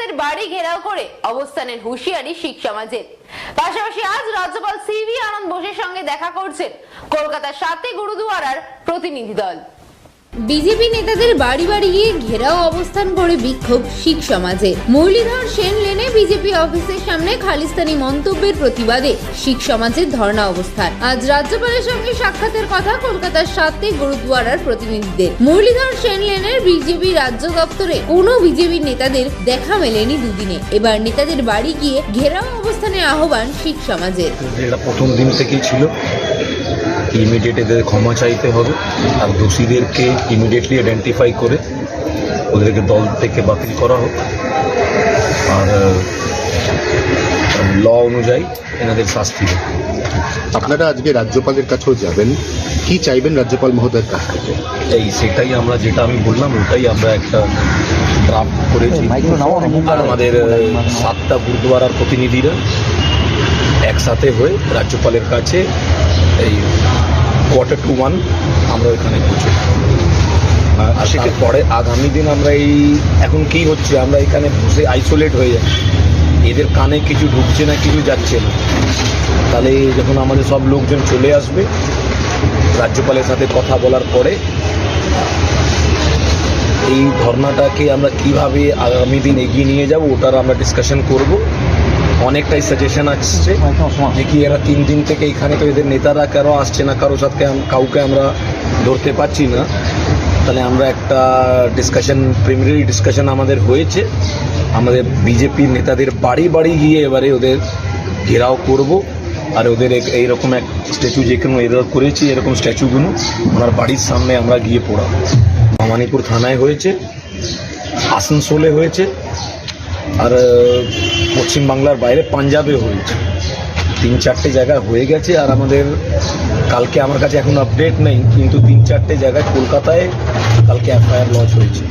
নেতাদের বাড়ি ঘেরাও করে অবস্থানের হুঁশিয়ারি শিখ সমাজের। পাশাপাশি আজ রাজ্যপাল সিভি আনন্দ বোসের সঙ্গে দেখা করছেন কলকাতার সাথে গুরুদুয়ারার প্রতিনিধি দল। বিজেপি নেতাদের বাড়ি বাড়ি গিয়ে ঘেরাও অবস্থান করে বিক্ষোভ শিখ সমাজে। মুরলীধর সেন লেনে বিজেপি অফিসের সামনে খালিস্তানি মন্তব্যের প্রতিবাদে শিখ সমাজের ধর্ণা অবস্থান। আজ রাজ্যপালের সঙ্গে সাক্ষাতের কথা কলকাতার সাথে গুরুদুয়ারার প্রতিনিধিদের। মুরলীধর সেন লেনের বিজেপি রাজ্য দপ্তরে কোনো বিজেপি নেতাদের দেখা মেলেনি দুদিনে। এবার নেতাদের বাড়ি গিয়ে ঘেরাও অবস্থানে আহ্বান শিখ সমাজের। প্রথম দিন থেকেই ছিল। ইমিডিয়েট এদের ক্ষমা চাইতে হবে আর দোষীদেরকে ইমিডিয়েটলি আইডেন্টিফাই করে ওদেরকে দল থেকে বাতিল করা হোক। আর ল অনুযায়ী এনাদের শাস্তি হোক। আপনারা আজকে রাজ্যপালের কাছেও যাবেন। কি চাইবেন রাজ্যপাল মহোদয়ের কাছ থেকে? এই সেটাই আমরা যেটা আমি বললাম ওটাই আমরা একটা ড্রাফট করেছি। আর আমাদের সাতটা গুরুদুয়ারার প্রতিনিধিরা একসাথে হয়ে রাজ্যপালের কাছে এই কোয়ার্টার টু ওয়ান আমরা ওইখানে পৌঁছে আর পরে আগামী দিন আমরা এই এখন কি হচ্ছে আমরা এখানে বসে আইসোলেট হয়ে যাচ্ছি। এদের কানে কিছু ঢুকছে না কিছু যাচ্ছে না। তাহলে যখন আমাদের সব লোকজন চলে আসবে রাজ্যপালের সাথে কথা বলার পরে এই ধর্নাটাকে আমরা কীভাবে আগামী দিন এগিয়ে নিয়ে যাব ওটার আমরা ডিসকাশন করব। অনেকটাই সাজেশন আসছে। যে কি এরা তিন দিন থেকে এখানে তো এদের নেতারা কেন আসছে না কারোর সাথে কাউকে আমরা ধরতে পারছি না। তাহলে আমরা একটা ডিসকাশন প্রিমিনারি ডিসকাশন আমাদের হয়েছে। আমাদের বিজেপির নেতাদের বাড়ি বাড়ি গিয়ে এবারে ওদের ঘেরাও করব। আর ওদের এইরকম এক স্ট্যাচু যেখানে এরা করেছি, এরকম স্ট্যাচুগুলো ওনার বাড়ির সামনে আমরা গিয়ে পড়াবো। ভবানীপুর থানায় হয়েছে, আসানসোলে হয়েছে। আর পশ্চিমবাংলার বাইরে পাঞ্জাবে হয়েছে। তিন চারটে জায়গায় হয়ে গেছে আর আমাদের কালকে আমার কাছে এখন আপডেট নেই, কিন্তু তিন চারটে জায়গায় কলকাতায় কালকে এফআইআর লঞ্চ হয়েছে।